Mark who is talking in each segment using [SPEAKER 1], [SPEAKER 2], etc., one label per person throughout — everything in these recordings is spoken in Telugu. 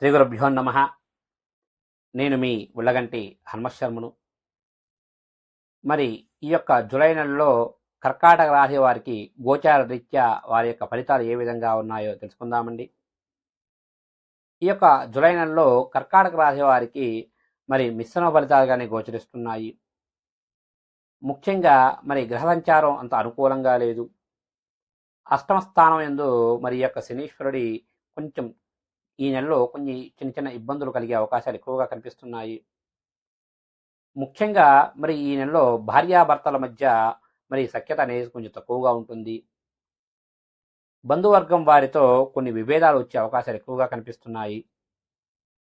[SPEAKER 1] శ్రీ గురుభ్యో నమ. నేను మీ ఉళ్ళగంటి హనుమశర్మను. మరి ఈ యొక్క జులై నెలలో కర్కాటక రాశి వారికి గోచార రీత్యా వారి యొక్క ఫలితాలు ఏ విధంగా ఉన్నాయో తెలుసుకుందామండి. ఈ యొక్క జులై నెలలో కర్కాటక రాశి వారికి మరి మిశ్రమ ఫలితాలుగానే గోచరిస్తున్నాయి. ముఖ్యంగా మరి గ్రహ సంచారం అంత అనుకూలంగా లేదు. అష్టమ స్థానం ఎందు మరి యొక్క శనీశ్వరుడి కొంచెం ఈ నెలలో కొన్ని చిన్న చిన్న ఇబ్బందులు కలిగే అవకాశాలు ఎక్కువగా కనిపిస్తున్నాయి. ముఖ్యంగా మరి ఈ నెలలో భార్యాభర్తల మధ్య మరి సఖ్యత అనేది కొంచెం తక్కువగా ఉంటుంది. బంధువర్గం వారితో కొన్ని విభేదాలు వచ్చే అవకాశాలు ఎక్కువగా కనిపిస్తున్నాయి.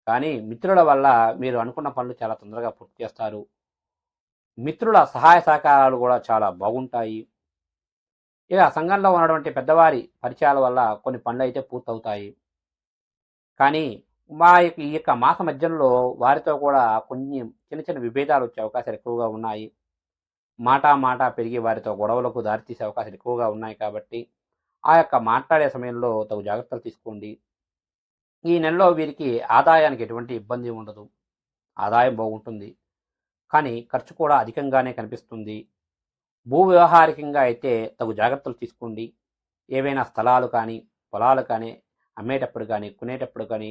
[SPEAKER 1] కానీ మిత్రుల వల్ల మీరు అనుకున్న పనులు చాలా తొందరగా పూర్తి చేస్తారు. మిత్రుల సహాయ సహకారాలు కూడా చాలా బాగుంటాయి. ఇక సంఘంలో ఉన్నటువంటి పెద్దవారి పరిచయాల వల్ల కొన్ని పనులు అయితే పూర్తవుతాయి. కానీ మా యొక్క ఈ యొక్క మాస మధ్యంలో వారితో కూడా కొన్ని చిన్న చిన్న విభేదాలు వచ్చే అవకాశాలు ఎక్కువగా ఉన్నాయి. మాటా మాట పెరిగి వారితో గొడవలకు దారితీసే అవకాశాలు ఎక్కువగా ఉన్నాయి కాబట్టి ఆ యొక్క మాట్లాడే సమయంలో తగు జాగ్రత్తలు తీసుకోండి. ఈ నెలలో వీరికి ఆదాయానికి ఎటువంటి ఇబ్బంది ఉండదు. ఆదాయం బాగుంటుంది. కానీ ఖర్చు కూడా అధికంగానే కనిపిస్తుంది. భూ వ్యవహారికంగా అయితే తగు జాగ్రత్తలు తీసుకోండి. ఏవైనా స్థలాలు కానీ పొలాలు కానీ అమ్మేటప్పుడు కానీ కొనేటప్పుడు కానీ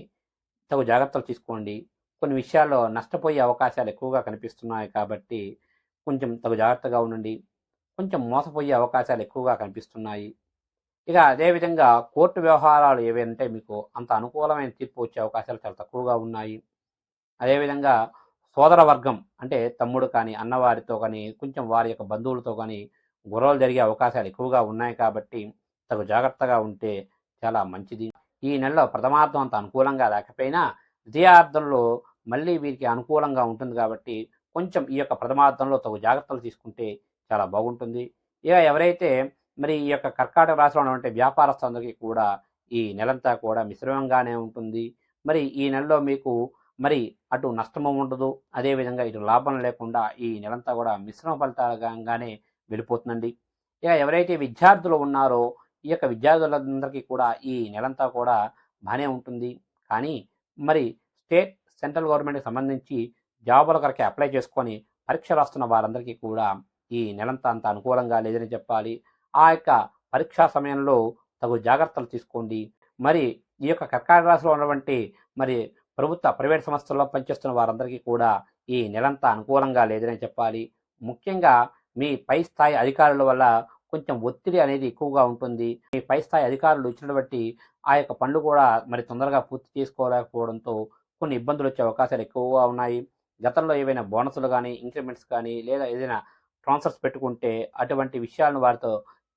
[SPEAKER 1] తగు జాగ్రత్తలు తీసుకోండి. కొన్ని విషయాల్లో నష్టపోయే అవకాశాలు ఎక్కువగా కనిపిస్తున్నాయి కాబట్టి కొంచెం తగు జాగ్రత్తగా ఉండండి. కొంచెం మోసపోయే అవకాశాలు ఎక్కువగా కనిపిస్తున్నాయి. ఇక అదేవిధంగా కోర్టు వ్యవహారాలు ఏవంటే మీకు అంత అనుకూలమైన తీర్పు వచ్చే అవకాశాలు చాలా తక్కువగా ఉన్నాయి. అదేవిధంగా సోదర వర్గం అంటే తమ్ముడు కానీ అన్నవారితో కానీ కొంచెం వారి యొక్క బంధువులతో కానీ గొడవలు జరిగే అవకాశాలు ఎక్కువగా ఉన్నాయి కాబట్టి తగు జాగ్రత్తగా ఉంటే చాలా మంచిది. ఈ నెలలో ప్రథమార్థం అంత అనుకూలంగా లేకపోయినా ద్వితీయార్థంలో మళ్ళీ వీరికి అనుకూలంగా ఉంటుంది కాబట్టి కొంచెం ఈ యొక్క ప్రథమార్థంలో తగు జాగ్రత్తలు తీసుకుంటే చాలా బాగుంటుంది. ఇక ఎవరైతే మరి ఈ యొక్క కర్కాటక రాశిలో ఉన్నటువంటి వ్యాపారస్తులందరికీ కూడా ఈ నెలంతా కూడా మిశ్రమంగానే ఉంటుంది. మరి ఈ నెలలో మీకు మరి అటు నష్టము ఉండదు. అదేవిధంగా ఇటు లాభం లేకుండా ఈ నెలంతా కూడా మిశ్రమ ఫలితాలుగానే వెళ్ళిపోతుందండి. ఇక ఎవరైతే విద్యార్థులు ఉన్నారో ఈ యొక్క విద్యార్థులందరికీ కూడా ఈ నెలంతా కూడా బాగానే ఉంటుంది. కానీ మరి స్టేట్ సెంట్రల్ గవర్నమెంట్కి సంబంధించి జాబుల కొరకే అప్లై చేసుకొని పరీక్ష రాస్తున్న వారందరికీ కూడా ఈ నెలంతా అంత అనుకూలంగా లేదని చెప్పాలి. ఆ యొక్క పరీక్షా సమయంలో తగు జాగ్రత్తలు తీసుకోండి. మరి ఈ యొక్క కర్కాటక రాశిలో ఉన్నటువంటి మరి ప్రభుత్వ ప్రైవేట్ సంస్థల్లో పనిచేస్తున్న వారందరికీ కూడా ఈ నెలంతా అనుకూలంగా లేదని చెప్పాలి. ముఖ్యంగా మీ పై స్థాయి అధికారుల వల్ల కొంచెం ఒత్తిడి అనేది ఎక్కువగా ఉంటుంది. మీ పై స్థాయి అధికారులు ఇచ్చిన బట్టి ఆ యొక్క పనులు కూడా మరి తొందరగా పూర్తి చేసుకోలేకపోవడంతో కొన్ని ఇబ్బందులు వచ్చే అవకాశాలు ఎక్కువగా ఉన్నాయి. గతంలో ఏవైనా బోనసులు కానీ ఇంక్రిమెంట్స్ కానీ లేదా ఏదైనా ట్రాన్స్ఫర్స్ పెట్టుకుంటే అటువంటి విషయాలను వారితో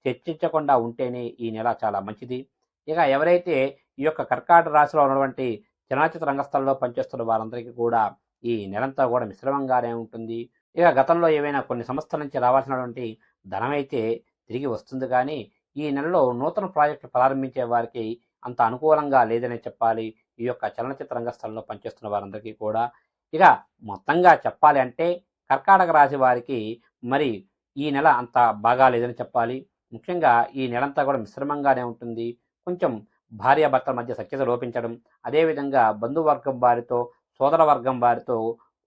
[SPEAKER 1] చర్చించకుండా ఉంటేనే ఈ నెల చాలా మంచిది. ఇక ఎవరైతే ఈ యొక్క కర్కాటక రాశిలో ఉన్నటువంటి చలనచిత్ర రంగస్థలంలో పనిచేస్తున్న వారందరికీ కూడా ఈ నెలంతా కూడా మిశ్రమంగానే ఉంటుంది. ఇక గతంలో ఏవైనా కొన్ని సంస్థల నుంచి రావాల్సినటువంటి ధనం అయితే తిరిగి వస్తుంది కానీ ఈ నెలలో నూతన ప్రాజెక్టులు ప్రారంభించే వారికి అంత అనుకూలంగా లేదనే చెప్పాలి. ఈ యొక్క చలనచిత్ర రంగస్థలంలో పనిచేస్తున్న వారందరికీ కూడా. ఇక మొత్తంగా చెప్పాలి అంటే కర్కాటక రాశి వారికి మరి ఈ నెల అంత బాగా లేదని చెప్పాలి. ముఖ్యంగా ఈ నెలంతా కూడా మిశ్రమంగానే ఉంటుంది. కొంచెం భార్యాభర్తల మధ్య సఖ్యత లోపించడం అదేవిధంగా బంధువర్గం వారితో సోదర వర్గం వారితో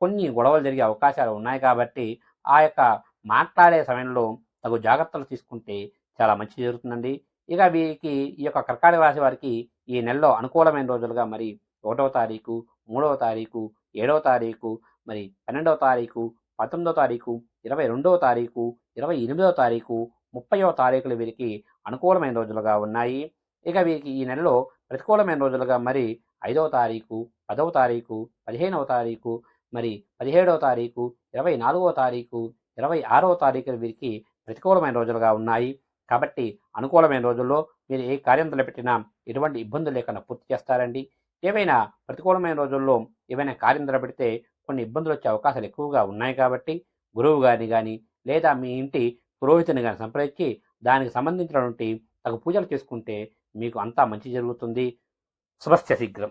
[SPEAKER 1] కొన్ని గొడవలు జరిగే అవకాశాలు ఉన్నాయి కాబట్టి ఆ యొక్క మాట్లాడే సమయంలో తగు జాగ్రత్తలు తీసుకుంటే చాలా మంచి జరుగుతుందండి. ఇక వీరికి ఈ యొక్క కర్కాటక రాశి వారికి ఈ నెలలో అనుకూలమైన రోజులుగా మరి ఒకటవ తారీఖు మూడవ తారీఖు ఏడవ తారీఖు మరి పన్నెండవ తారీఖు పంతొమ్మిదవ తారీఖు ఇరవై రెండవ తారీఖు ఇరవై ఎనిమిదవ తారీఖు ముప్పైవ తారీఖులు వీరికి అనుకూలమైన రోజులుగా ఉన్నాయి. ఇక వీరికి ఈ నెలలో ప్రతికూలమైన రోజులుగా మరి ఐదవ తారీఖు పదవ తారీఖు పదిహేనవ తారీఖు మరి పదిహేడవ తారీఖు ఇరవై నాలుగవ తారీఖు ఇరవై ఆరవ తారీఖులు వీరికి ప్రతికూలమైన రోజులుగా ఉన్నాయి. కాబట్టి అనుకూలమైన రోజుల్లో మీరు ఏ కార్యం తలపెట్టినా ఎటువంటి ఇబ్బందులు లేకుండా పూర్తి చేస్తారండి. ఏవైనా ప్రతికూలమైన రోజుల్లో ఏవైనా కార్యం తలపెడితే కొన్ని ఇబ్బందులు వచ్చే అవకాశాలు ఎక్కువగా ఉన్నాయి కాబట్టి గురువు గారిని కానీ లేదా మీ ఇంటి పురోహితుని కానీ సంప్రదించి దానికి సంబంధించినటువంటి తగు పూజలు చేసుకుంటే మీకు అంతా మంచి జరుగుతుంది. శుభస్య శీఘ్రం.